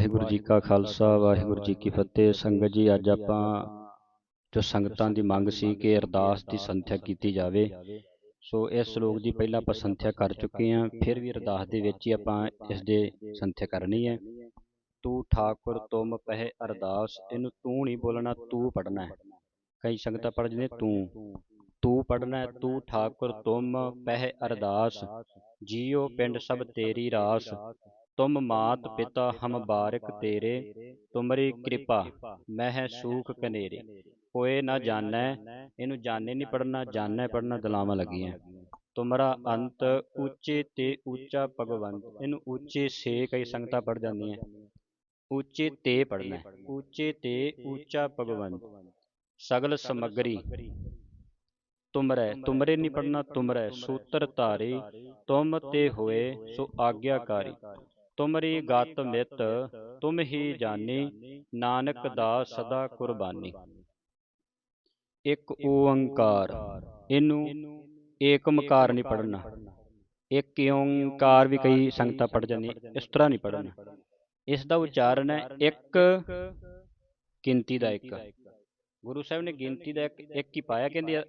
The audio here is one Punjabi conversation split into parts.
ਵਾਹਿਗੁਰੂ ਜੀ ਕਾ ਖਾਲਸਾ, ਵਾਹਿਗੁਰੂ ਜੀ ਕੀ ਫਤਿਹ। ਸੰਗਤ ਜੀ, ਅੱਜ ਆਪਾਂ ਜੋ ਸੰਗਤਾਂ ਦੀ ਮੰਗ ਸੀ ਕਿ ਅਰਦਾਸ ਦੀ ਸੰਥਿਆ ਕੀਤੀ ਜਾਵੇ। ਸੋ ਇਸ ਸ਼ਲੋਕ ਦੀ ਪਹਿਲਾਂ ਆਪਾਂ ਸੰਥਿਆ ਕਰ ਚੁੱਕੇ ਹਾਂ, ਫਿਰ ਵੀ ਅਰਦਾਸ ਦੇ ਵਿੱਚ ਹੀ ਆਪਾਂ ਇਸ ਦੇ ਸੰਥਿਆ ਕਰਨੀ ਹੈ। ਤੂੰ ਠਾਕੁਰ ਤੁਮ ਪਹਿ ਅਰਦਾਸ, ਇਹਨੂੰ ਤੂੰ ਨਹੀਂ ਬੋਲਣਾ, ਤੂੰ ਪੜਨਾ ਹੈ। ਕਈ ਸੰਗਤਾਂ ਪੜ੍ਹ ਜਾਂਦੇ, ਤੂੰ। ਤੂੰ ਪੜਨਾ ਤੂੰ ਠਾਕੁਰ ਤੁਮ ਪਹਿ ਅਰਦਾਸ ਜੀਉ ਪਿੰਡ ਸਭ ਤੇਰੀ ਰਾਸ। ਤੁਮ ਮਾਤ ਪਿਤਾ ਹਮ ਬਾਰਿਕ ਤੇਰੇ ਤੁਮਰੀ ਕਿਰਪਾ ਮਹਿ ਸੂਖ ਕਨੇਰੇ। ਕੋਏ ਨਾ ਜਾਣੈ ਇਹਨੂੰ ਜਾਣੇ ਨਹੀਂ ਪੜਨਾ ਜਾਣੈ ਪੜਨਾ ਦਲਾਵਾਂ ਲੱਗੀਆਂ। ਤੁਮਰਾ ਅੰਤ ਉੱਚੇ ਤੇ ਉੱਚਾ ਭਗਵੰਤ ਇਹਨੂੰ ਉੱਚੇ ਸੇ ਕਈ ਸੰਗਤਾਂ ਪੜ ਜਾਂਦੀਆਂ। ਉੱਚੇ ਤੇ ਪੜਨਾ ਉੱਚੇ ਤੇ ਉੱਚਾ ਭਗਵੰਤ। ਸਗਲ ਸਮਗਰੀ। ਤੁਮਰੈ ਤੁਮਰੇ ਨਹੀਂ ਪੜਨਾ ਤੁਮਰੈ ਸੂਤਰ ਧਾਰੀ। ਤੁਮ ਤੇ ਹੋਏ ਸੋ ਆਗਿਆਕਾਰੀ। ਤੁਮਰੀ ਗਤ ਮਿਤ ਤੁਮ ਹੀ ਜਾਣੀ ਨਾਨਕ ਦਾ ਸਦਾ ਕੁਰਬਾਨੀ। ਇੱਕ ਓੰਕਾਰ ਇਹਨੂੰ ਏਕਮਕਾਰ ਨਹੀਂ ਪੜਨਾ ਇੱਕ ਓੰਕਾਰ ਵੀ ਕਈ ਸੰਗਤਾਂ ਪੜ ਜਾਂਦੀਆਂ ਇਸ ਤਰ੍ਹਾਂ ਨਹੀਂ ਪੜਨਾ ਇਸ ਦਾ ਉਚਾਰਨ ਹੈ ਇੱਕ ਗਿਣਤੀ ਦਾ ਇੱਕ। ਗੁਰੂ ਸਾਹਿਬ ਨੇ ਗਿਣਤੀ ਦਾ ਇੱਕ ਇੱਕ ਹੀ ਪਾਇਆ ਕਹਿੰਦੇ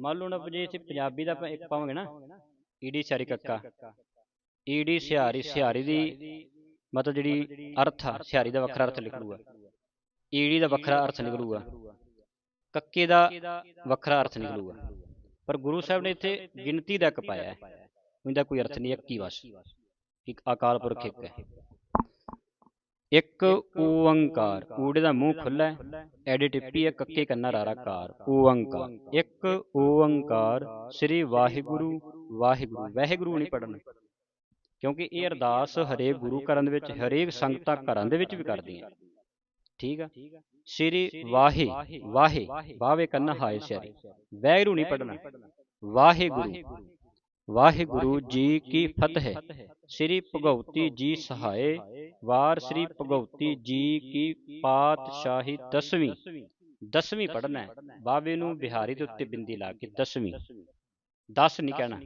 ਮੰਨ ਲਓ ਨਾ ਜੇ ਅਸੀਂ ਪੰਜਾਬੀ ਦਾ ਆਪਾਂ ਇੱਕ ਪਾਵਾਂਗੇ ਨਾ ਈੜੀ ਸਿਆਰੀ ਕੱਕਾ। ਈੜੀ ਸਿਆਰੀ ਸਿਆਰੀ ਦੀ ਮਤਲਬ ਜਿਹੜੀ ਅਰਥ ਆ ਸਿਆਰੀ ਦਾ ਵੱਖਰਾ ਅਰਥ ਨਿਕਲੂਗਾ ਈੜੀ ਦਾ ਵੱਖਰਾ ਅਰਥ ਨਿਕਲੂਗਾ। ਕੱਕੇ ਦਾ ਵੱਖਰਾ ਅਰਥ ਨਿਕਲੂਗਾ। ਪਰ ਗੁਰੂ ਸਾਹਿਬ ਨੇ ਇੱਥੇ ਗਿਣਤੀ ਦਾ ਇੱਕ ਪਾਇਆ ਉਹਦਾ ਕੋਈ ਅਰਥ ਨਹੀਂ ਇੱਕ ਹੀ ਬਸ ਇੱਕ ਅਕਾਲ ਪੁਰਖ ਇੱਕ ਹੈ। ਇੱਕ ਓੰਕਾਰ ਊੜੇ ਦਾ ਮੂੰਹ ਖੁੱਲਾ ਹੈ। ਐਡੀ ਟਿੱਪੀ ਹੈ ਕੱਕੇ ਕੰਨਾ ਰਾਰਾ ਕਾਰ। ਓੰਕਾਰ ਇੱਕ ਓੰਕਾਰ ਸ੍ਰੀ ਵਾਹਿਗੁਰੂ ਵਾਹਿਗੁਰੂ। ਵਾਹਿਗੁਰੂ। ਨਹੀਂ ਪੜਨਾ ਕਿਉਂਕਿ ਇਹ ਅਰਦਾਸ ਹਰੇਕ ਗੁਰੂ ਘਰਾਂ ਦੇ ਵਿੱਚ ਹਰੇਕ ਸੰਗਤਾਂ ਘਰਾਂ ਦੇ ਵਿੱਚ ਵੀ ਕਰਦੀਆਂ ਠੀਕ ਆ? ਸ੍ਰੀ ਵਾਹੇ ਵਾਹੇ ਬਾਵੇ ਕੰਨਾ ਹਾਏ ਸਿਆਰੀ। ਵੈਰੂ ਨਹੀਂ ਪੜਨਾ ਵਾਹਿਗੁਰੂ ਵਾਹਿਗੁਰੂ ਜੀ ਕੀ ਫਤਿਹ। ਸ੍ਰੀ ਭਗਉਤੀ ਜੀ ਸਹਾਏ। ਵਾਰ ਸ੍ਰੀ ਭਗਉਤੀ ਜੀ ਕੀ ਪਾਤਸ਼ਾਹੀ ਦਸਵੀਂ। ਦਸਵੀਂ। ਪੜਨਾ ਬਾਵੇ ਨੂੰ ਬਿਹਾਰੀ ਦੇ ਉੱਤੇ ਬਿੰਦੀ ਲਾ ਕੇ ਦਸਵੀਂ। 10 ਨਹੀਂ ਕਹਿਣਾ।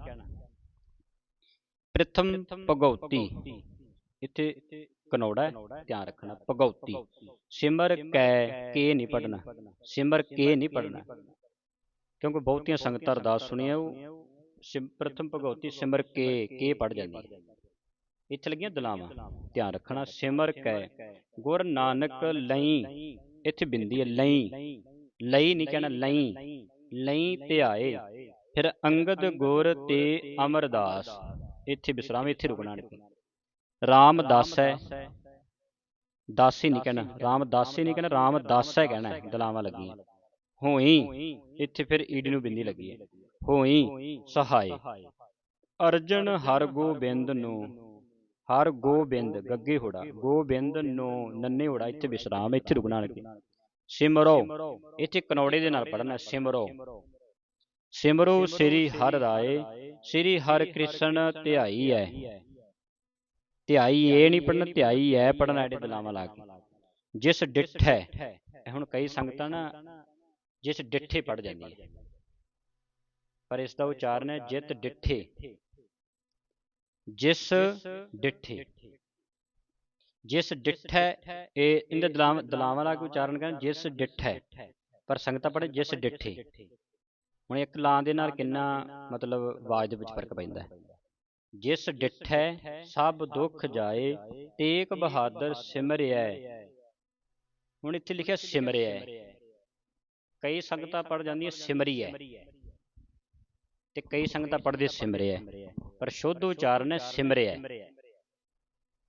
ਪ੍ਰਥਮ ਭਗਉਤੀ। ਇੱਥੇ ਕਨੌੜਾ ਧਿਆਨ ਰੱਖਣਾ ਭਗਉਤੀ। ਸਿਮਰ ਕੈ ਕੇ ਨਹੀਂ ਪੜਨਾ ਸਿਮਰ ਕੇ ਨਹੀਂ ਪੜਨਾ ਕਿਉਂਕਿ ਬਹੁਤੀਆਂ ਸੰਗਤਾਂ ਅਰਦਾਸ ਸੁਣੀਆਂ ਉਹ ਪ੍ਰਥਮ ਭਗਉਤੀ ਸਿਮਰ ਕੇ ਕੇ ਪੜ ਜਾਂਦੀ। ਇੱਥੇ ਲੱਗੀਆਂ ਦਲਾਵਾਂ। ਧਿਆਨ ਰੱਖਣਾ ਸਿਮਰ ਕੈ ਗੁਰ ਨਾਨਕ ਲਈ। ਇੱਥੇ ਬਿੰਦੀ ਹੈ ਲਈ। ਲਈ। ਨਹੀਂ ਕਹਿਣਾ ਲਈ ਲਈ। ਧਿਆਏ। ਫਿਰ ਅੰਗਦ ਗੁਰ ਤੇ ਅਮਰਦਾਸ। ਇੱਥੇ ਵਿਸਰਾਮ ਇੱਥੇ ਰੁਕਣਾ ਨਹੀਂ। ਰਾਮਦਾਸ ਹੈ। ਦਾਸੀ ਨਹੀਂ ਕਹਿਣਾ। ਰਾਮਦਾਸੀ ਨਹੀਂ ਕਹਿਣਾ। ਰਾਮਦਾਸ ਹੈ ਕਹਿਣਾ। ਦਲਾਵਾਂ ਲੱਗੀਆਂ। ਹੋਈ। ਇੱਥੇ ਫਿਰ ਈੜੀ ਨੂੰ ਬਿੰਦੀ ਲੱਗੀ ਹੈ। ਹੋਈ। ਸਹਾਈ। ਅਰਜਨ ਹਰ ਗੋਬਿੰਦ ਨੂੰ। ਹਰ ਗੋਬਿੰਦ ਗੱਗੇ ਹੋੜਾ। ਗੋਬਿੰਦ ਨੂੰ ਨੰਨੇ ਹੋੜਾ। ਇੱਥੇ ਵਿਸਰਾਮ ਇੱਥੇ ਰੁਕਣਾ ਲੱਗੇ ਸਿਮਰੋ। ਇੱਥੇ ਕਨੌੜੇ ਦੇ ਨਾਲ ਪੜਨਾ ਸਿਮਰੋ। ਸਿਮਰੋ ਸ੍ਰੀ ਹਰ ਰਾਏ ਸ੍ਰੀ ਹਰ ਕ੍ਰਿਸ਼ਨ ਧਿਆਈ ਹੈ। ਧਿਆਈ ਇਹ ਨਹੀਂ ਪੜਨਾ ਧਿਆਈ ਹੈ ਪੜਨਾ ਐਡੇ ਦਲਾਵਾਂ ਲਾ ਕੇ। ਜਿਸ ਡਿੱਠ ਹੈ ਹੁਣ ਕਈ ਸੰਗਤਾਂ ਨਾ ਜਿਸ ਡਿੱਠੇ ਪੜ ਜਾਂਦੀ ਹੈ ਪਰ ਇਸ ਦਾ ਉਚਾਰਨ ਹੈ ਜਿਤ ਡਿੱਠੇ। ਜਿਸ ਡਿੱਠੇ। ਜਿਸ ਡਿੱਠ ਹੈ ਇਹ ਇਹਦੇ ਦਲਾਵਾਂ ਦਲਾਵਾਂ ਲਾ ਕੇ ਉਚਾਰਨ ਕਰਨ ਜਿਸ ਡਿੱਠ ਹੈ। ਪਰ ਸੰਗਤਾਂ ਪੜੇ ਜਿਸ ਡਿੱਠੇ। ਹੁਣ ਇੱਕ ਲਾਂ ਦੇ ਨਾਲ ਕਿੰਨਾ ਮਤਲਬ ਆਵਾਜ਼ ਦੇ ਵਿੱਚ ਫ਼ਰਕ ਪੈਂਦਾ ਹੈ। ਜਿਸ ਡਿੱਠੈ ਸਭ ਦੁੱਖ ਜਾਏ ਤੇਗ ਬਹਾਦਰ ਸਿਮਰਿਐ ਹੁਣ ਇੱਥੇ ਲਿਖਿਆ ਸਿਮਰਿਐ ਕਈ ਸੰਗਤਾਂ ਪੜ ਜਾਂਦੀਆਂ ਸਿਮਰੀਐ ਤੇ ਕਈ ਸੰਗਤਾਂ ਪੜਦੇ ਸਿਮਰਿਐ ਪਰ ਸ਼ੁੱਧ ਉਚਾਰਨ ਹੈ ਸਿਮਰਿਐ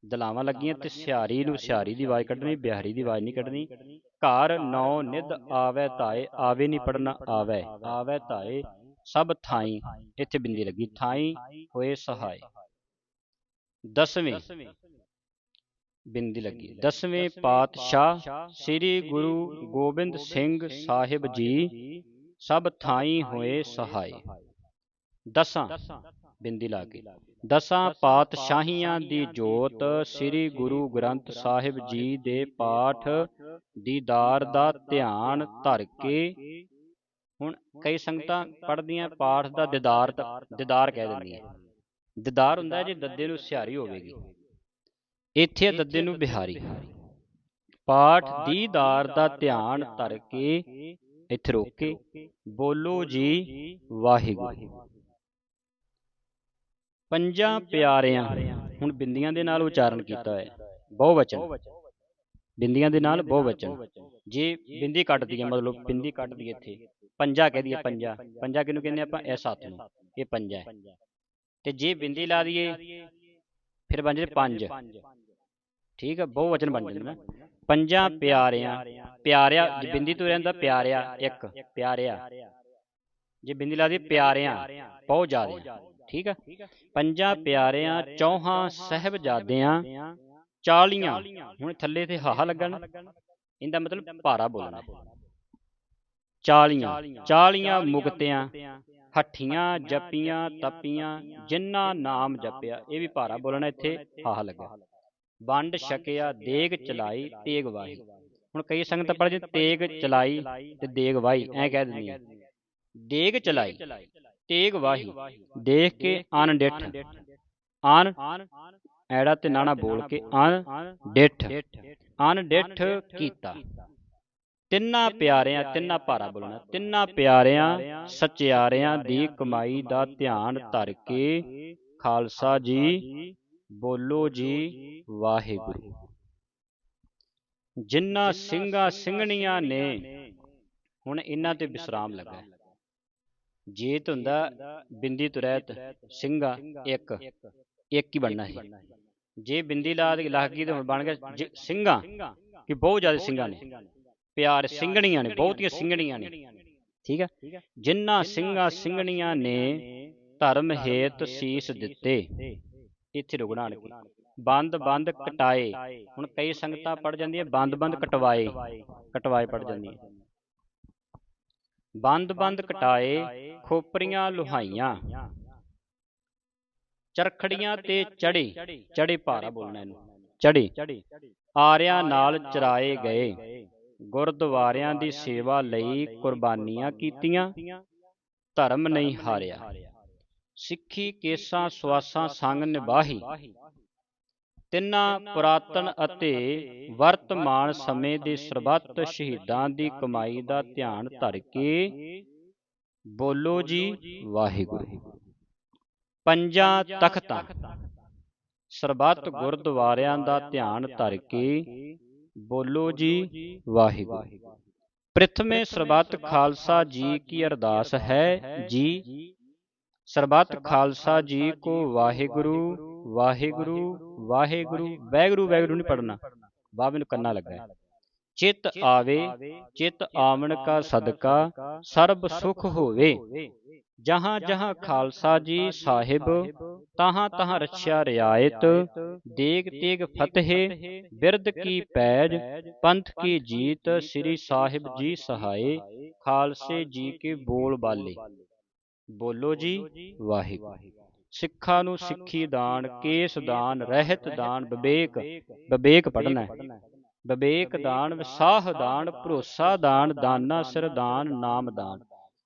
ਦਲਾਵਾਂ ਲੱਗੀਆਂ ਤੇ ਸਿਹਾਰੀ ਨੂੰ ਸਿਹਾਰੀ ਦੀ ਆਵਾਜ਼ ਕੱਢਣੀ ਬਿਹਾਰੀ ਦੀ ਆਵਾਜ਼ ਨਹੀਂ ਕੱਢਣੀ। ਘਰ ਨੌ ਨਿਧ ਆਵੇ ਧਾਏ ਆਵੇ ਨਹੀਂ ਪੜਨਾ ਆਵੇ। ਆਵੇ। ਧਾਏ ਸਭ ਥਾਈ ਇੱਥੇ ਬਿੰਦੀ ਲੱਗੀ। ਥਾਈ ਹੋਏ ਸਹਾਈ। ਦਸਵੇਂ ਬਿੰਦੀ ਲੱਗੀ। ਦਸਵੇਂ ਪਾਤਸ਼ਾਹ ਸ੍ਰੀ ਗੁਰੂ ਗੋਬਿੰਦ ਸਿੰਘ ਸਾਹਿਬ ਜੀ ਸਭ ਥਾਈ ਹੋਏ ਸਹਾਈ। ਦਸਾਂ। ਬਿੰਦੀ ਲਾ ਕੇ। ਦਸਾਂ ਪਾਤਸ਼ਾਹੀਆਂ ਦੀ ਜੋਤ ਸ੍ਰੀ ਗੁਰੂ ਗ੍ਰੰਥ ਸਾਹਿਬ ਜੀ ਦੇ ਪਾਠ ਦੀਦਾਰ ਦਾ ਧਿਆਨ ਧਰ ਕੇ ਹੁਣ ਕਈ ਸੰਗਤਾਂ ਪੜ੍ਹਦੀਆਂ ਪਾਠ ਦਾ ਦੀਦਾਰ ਦੀਦਾਰ ਕਹਿ ਦਿੰਦੀਆਂ। ਦੀਦਾਰ ਹੁੰਦਾ ਜੇ ਦੱਦੇ ਨੂੰ ਸਿਹਾਰੀ ਹੋਵੇਗੀ। ਇੱਥੇ ਦੱਦੇ ਨੂੰ ਬਿਹਾਰੀ। ਪਾਠ ਦੀਦਾਰ ਦਾ ਧਿਆਨ ਧਰ ਕੇ ਇੱਥੇ ਰੋਕ। ਕੇ ਬੋਲੋ ਜੀ ਵਾਹਿਗੁਰੂ। ਪੰਜਾਂ ਪਿਆਰਿਆਂ ਹੁਣ ਬਿੰਦੀਆਂ ਦੇ ਨਾਲ ਉਚਾਰਨ ਕੀਤਾ ਹੈ। ਬਹੁਵਚਨ ਬਿੰਦੀਆਂ ਦੇ ਨਾਲ ਬਹੁਵਚਨ ਜੇ ਬਿੰਦੀ ਕੱਟ ਦਈਏ ਮਤਲਬ ਬਿੰਦੀ ਕੱਟ ਦਈਏ ਇੱਥੇ। ਪੰਜਾ ਕਹਿ ਦਈਏ ਪੰਜਾ। ਪੰਜਾ ਕਿਹਨੂੰ ਕਹਿੰਦੇ ਆਪਾਂ? ਇਸ ਹੱਥ ਨੂੰ। ਇਹ ਪੰਜਾ ਹੈ। ਤੇ ਜੇ ਬਿੰਦੀ ਲਾ ਦਈਏ, ਫਿਰ ਬਣ ਜਾਂਦੇ ਪੰਜ। ਠੀਕ ਹੈ ਬਹੁਵਚਨ ਬਣ ਜਾਂਦਾ। ਨਾ ਪੰਜਾਂ ਪਿਆਰਿਆਂ, ਪਿਆਰਿਆ, ਜੇ ਬਿੰਦੀ ਤੋਂ ਰਹਿੰਦਾ ਪਿਆਰਿਆ ਇੱਕ, ਪਿਆਰਿਆ। ਜੇ ਬਿੰਦੀ ਲਾ ਦਈਏ ਪਿਆਰਿਆਂ ਬਹੁਤ ਜ਼ਿਆਦਾ। ਠੀਕ ਹੈ ਪੰਜਾਂ ਪਿਆਰਿਆਂ ਚੌਹਾਂ ਸਹਿਬਜ਼ਾਦਿਆਂ ਚਾਲੀਆਂ। ਹੁਣ ਥੱਲੇ ਤੇ ਹਾਹਾ ਲੱਗਣ। ਇਹਦਾ ਮਤਲਬ ਭਾਰਾ ਬੋਲਣਾ। ਚਾਲੀਆਂ। ਚਾਲੀਆਂ। ਮੁਕਤਿਆਂ ਹੱਠੀਆਂ ਜਪੀਆਂ ਤਪੀਆਂ ਜਿਨ੍ਹਾਂ ਨਾਮ ਜਪਿਆ ਇਹ ਵੀ ਭਾਰਾ ਬੋਲਣਾ ਇੱਥੇ ਹਾਹਾ ਲੱਗਾ ਵੰਡ ਛਕਿਆ ਦੇਗ ਚਲਾਈ ਤੇਗ ਵਾਹੀ। ਹੁਣ ਕਈ ਸੰਗਤ ਪੜ੍ਹਦੇ ਤੇਗ ਚਲਾਈ ਤੇ ਦੇਗ ਵਾਹੀ ਐ ਕਹਿ ਦਿੰਦੀਆਂ ਦੇਗ ਚਲਾਈ। ਤੇਗ ਵਾਹੀ। ਦੇਖ ਕੇ ਅਨ ਡਿੱਠ। ਅਨ ਐੜਾ ਤੇ ਨਾਣਾ ਬੋਲ ਕੇ ਅਨ ਡਿੱਠ। ਅਨ ਡਿੱਠ ਕੀਤਾ। ਤਿੰਨਾਂ ਪਿਆਰਿਆਂ ਤਿੰਨਾਂ ਭਾਰਾ ਬੋਲਣਾ। ਤਿੰਨਾਂ ਪਿਆਰਿਆਂ ਸਚਿਆਰਿਆਂ ਦੀ ਕਮਾਈ ਦਾ ਧਿਆਨ ਧਰ ਕੇ ਖਾਲਸਾ ਜੀ ਬੋਲੋ ਜੀ ਵਾਹਿਗੁਰੂ। ਜਿਨ੍ਹਾਂ ਸਿੰਘਾਂ ਸਿੰਘਣੀਆਂ ਨੇ ਹੁਣ ਇਹਨਾਂ ਤੇ ਵਿਸਰਾਮ ਲੱਗਾ ਜੇਤ ਹੁੰਦਾ ਬਿੰਦੀ ਤੋਂ ਰਹਿਤ ਸਿੰਘਾ ਇੱਕ ਇੱਕ ਹੀ ਬਣਨਾ ਹੈ ਜੇ ਬਿੰਦੀ ਲਾ ਦੇ ਲੱਗ ਗਈ ਤਾਂ ਬਣ ਗਿਆ ਸਿੰਘਾਂ। ਕਿ ਬਹੁਤ ਜ਼ਿਆਦਾ ਸਿੰਘਾਂ ਨੇ। ਪਿਆਰ ਸਿੰਘਣੀਆਂ ਨੇ ਬਹੁਤੀਆਂ ਸਿੰਘਣੀਆਂ ਨੇ। ਠੀਕ ਹੈ? ਜਿਨ੍ਹਾਂ ਸਿੰਘਾਂ ਸਿੰਘਣੀਆਂ ਨੇ ਧਰਮ ਹੇਤ ਸੀਸ ਦਿੱਤੇ। ਇੱਥੇ ਰੁਕਣਾ ਨਹੀਂ ਬੰਦ ਬੰਦ ਕਟਾਏ। ਹੁਣ ਕਈ ਸੰਗਤਾਂ ਪੜ ਜਾਂਦੀਆਂ ਬੰਦ ਬੰਦ ਕਟਵਾਏ। ਕਟਵਾਏ ਪੜ ਜਾਂਦੀਆਂ। ਬੰਦ ਕਟਾਏ ਖੋਪਰੀਆਂ ਲੁਹਾਈਆਂ। ਚਰਖੜੀਆਂ ਤੇ ਚੜੇ ਚੜੇ ਭਾਰਾ ਬੋਲਣਾ ਇਹਨੂੰ। ਚੜੇ ਆਰਿਆਂ ਨਾਲ ਚਰਾਏ ਗਏ। ਗੁਰਦੁਆਰਿਆਂ ਦੀ ਸੇਵਾ ਲਈ ਕੁਰਬਾਨੀਆਂ ਕੀਤੀਆਂ। ਧਰਮ ਨਹੀਂ ਹਾਰਿਆ। ਸਿੱਖੀ ਕੇਸਾਂ ਸਵਾਸਾਂ ਸੰਗ ਨਿਭਾਹੀ। ਤਿੰਨਾਂ ਪੁਰਾਤਨ ਅਤੇ ਵਰਤਮਾਨ ਸਮੇਂ ਦੇ ਸਰਬੱਤ ਸ਼ਹੀਦਾਂ ਦੀ ਕਮਾਈ ਦਾ ਧਿਆਨ ਧਰ ਕੇ ਬੋਲੋ ਜੀ ਵਾਹਿਗੁਰੂ। ਪੰਜਾਂ ਤਖਤਾਂ। ਸਰਬੱਤ ਗੁਰਦੁਆਰਿਆਂ ਦਾ ਧਿਆਨ ਧਰ ਕੇ ਬੋਲੋ ਜੀ ਵਾਹਿਗੁਰੂ। ਪ੍ਰਥਮੇ ਸਰਬੱਤ ਖਾਲਸਾ ਜੀ ਕੀ ਅਰਦਾਸ ਹੈ ਜੀ। ਸਰਬੱਤ ਖਾਲਸਾ ਜੀ ਕੋ ਵਾਹਿਗੁਰੂ। ਵਾਹਿਗੁਰੂ ਵਾਹਿਗੁਰੂ ਵੈਗੁਰੂ ਵੈਗੁਰੂ ਨਹੀਂ ਪੜਨਾ ਬਾਬੇ ਨੂੰ ਕੰਨਾ ਲੱਗਾ ਚਿਤ ਆਵੇ, ਚਿਤ ਆਮਣ ਕਾ ਸਦਕਾ, ਸਰਬ ਸੁਖ ਹੋਵੇ। ਜਹਾਂ ਜਹਾਂ ਖਾਲਸਾ ਜੀ ਸਾਹਿਬ, ਤਹਾਂ ਤਹਾਂ ਰਛਿਆ ਰਿਆਇਤ, ਦੇਗ ਤੇਗ ਫਤਿਹ ਬਿਰਦ ਕੀ ਪੈਜ, ਪੰਥ ਕੀ ਜੀਤ, ਸ੍ਰੀ ਸਾਹਿਬ ਜੀ ਸਹਾਏ, ਖਾਲਸੇ ਜੀ ਕੇ ਬੋਲ ਬਾਲੇ। ਬੋਲੋ ਜੀ, ਵਾਹਿਗੁਰੂ। ਸਿੱਖਾਂ ਨੂੰ ਸਿੱਖੀ ਦਾਨ ਕੇਸ ਦਾਨ ਰਹਿਤ ਦਾਨ ਵਿਵੇਕ ਵਿਵੇਕ ਪੜਨਾ ਹੈ। ਵਿਵੇਕ ਦਾਨ ਵਿਸਾਹ ਦਾਨ ਭਰੋਸਾ ਦਾਨ ਦਾਨਾ ਸਿਰ ਦਾਨ ਨਾਮ ਦਾਨ।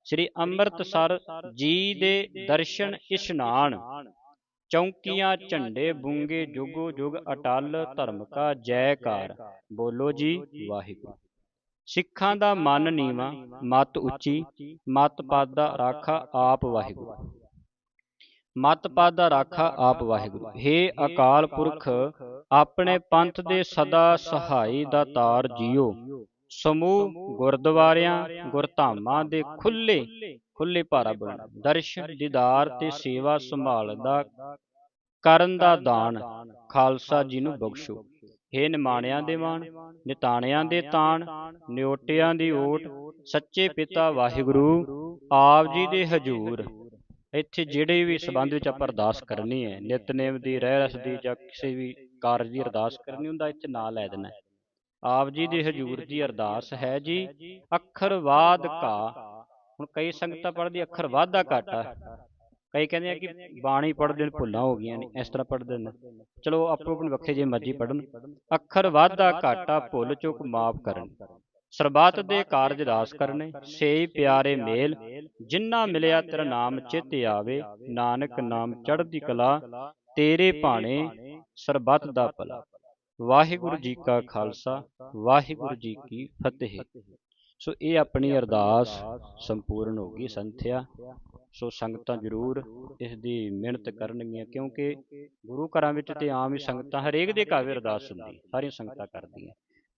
ਸ੍ਰੀ ਅੰਮ੍ਰਿਤਸਰ ਜੀ ਦੇ ਦਰਸ਼ਨ ਇਸ਼ਨਾਨ ਚੌਂਕੀਆਂ ਝੰਡੇ ਬੁੰਗੇ ਜੁਗੋ ਜੁਗ ਅਟਲ ਧਰਮ ਕਾ ਜੈਕਾਰ। ਬੋਲੋ ਜੀ ਵਾਹਿਗੁਰੂ। ਸਿੱਖਾਂ ਦਾ ਮਨ ਨੀਵਾ ਮਤ ਉੱਚੀ ਮਤ ਪਦ ਦਾ ਰਾਖਾ ਆਪ ਵਾਹਿਗੁਰੂ। ਮਤ ਪਦ ਦਾ ਰਾਖਾ ਆਪ ਵਾਹਿਗੁਰੂ। हे ਅਕਾਲ ਪੁਰਖ ਆਪਣੇ ਪੰਥ ਦੇ ਸਦਾ ਸਹਾਈ ਦਾ ਤਾਰ ਜੀਓ। ਸਮੂਹ ਗੁਰਦੁਆਰਿਆਂ ਗੁਰਧਾਮਾਂ ਦੇ ਖੁੱਲੇ ਖੁੱਲੇ ਭਾਰਾ ਬਣਾ ਦਰਸ਼ਨ ਦੀਦਾਰ ਤੇ ਸੇਵਾ ਸੰਭਾਲ ਦਾ ਕਰਨ ਦਾ ਦਾਨ। ਖਾਲਸਾ ਜੀ ਨੂੰ ਬਖਸ਼ੋ। ਹੇ ਨਿਮਾਣਿਆਂ ਦੇ ਮਾਣ ਨਿਤਾਣਿਆਂ ਦੇ ਤਾਣ ਨਿਓਟਿਆਂ ਦੀ ਓਟ। ਸੱਚੇ ਪਿਤਾ ਵਾਹਿਗੁਰੂ ਆਪ ਜੀ ਦੇ ਹਜੂਰ। ਇੱਥੇ ਜਿਹੜੇ ਵੀ ਸਬੰਧ ਵਿੱਚ ਆਪਾਂ ਅਰਦਾਸ ਕਰਨੀ ਹੈ ਨਿਤਨੇਮ ਦੀ ਰਹਿ ਰਸ ਦੀ ਜਾਂ ਕਿਸੇ ਵੀ ਕਾਰਜ ਦੀ ਅਰਦਾਸ ਕਰਨੀ ਹੁੰਦਾ ਇੱਥੇ ਨਾਂ ਲੈ ਦੇਣਾ ਆਪ ਜੀ ਦੇ ਹਜੂਰ ਦੀ ਅਰਦਾਸ ਹੈ ਜੀ ਅੱਖਰ ਵਾਦ ਕਾ। ਹੁਣ ਕਈ ਸੰਗਤਾਂ ਪੜ੍ਹਦੀ ਅੱਖਰ ਵਾਧਾ ਘਾਟਾ। ਕਈ ਕਹਿੰਦੇ ਆ ਕਿ ਬਾਣੀ ਪੜ੍ਹਦੇ ਨੇ ਭੁੱਲਾਂ ਹੋ ਗਈਆਂ ਨੇ ਇਸ ਤਰ੍ਹਾਂ ਪੜ੍ਹਦੇ ਨੇ। ਚਲੋ ਆਪੋ ਆਪਣੇ ਵੱਖਰੇ ਜੇ ਮਰਜ਼ੀ ਪੜਨ ਅੱਖਰ ਵਾਧਾ ਘਾਟਾ ਭੁੱਲ ਚੁੱਕ ਮਾਫ ਕਰਨ। ਸਰਬੱਤ ਦੇ ਕਾਰਜ ਰਾਸ ਕਰਨੇ ਸੇਈ ਪਿਆਰੇ ਮੇਲ ਜਿਨ੍ਹਾਂ ਮਿਲਿਆ ਤੇਰਾ ਨਾਮ ਚਿੱਤ ਆਵੇ ਨਾਨਕ ਨਾਮ ਚੜ੍ਹਦੀ ਕਲਾ ਤੇਰੇ ਭਾਣੇ ਸਰਬੱਤ ਦਾ ਭਲਾ। ਵਾਹਿਗੁਰੂ ਜੀ ਕਾ ਖਾਲਸਾ ਵਾਹਿਗੁਰੂ ਜੀ ਕੀ ਫਤਿਹ। ਸੋ ਇਹ ਆਪਣੀ ਅਰਦਾਸ ਸੰਪੂਰਨ ਹੋ ਗਈ ਸੰਥਿਆ। ਸੋ ਸੰਗਤਾਂ ਜ਼ਰੂਰ ਇਸ ਦੀ ਮਿਹਨਤ ਕਰਨਗੀਆਂ ਕਿਉਂਕਿ ਗੁਰੂ ਘਰਾਂ ਵਿੱਚ ਤੇ ਆਮ ਹੀ ਸੰਗਤਾਂ ਹਰੇਕ ਦੇ ਘਰ ਅਰਦਾਸ ਹੁੰਦੀ ਸਾਰੀਆਂ ਸੰਗਤਾਂ ਕਰਦੀਆਂ।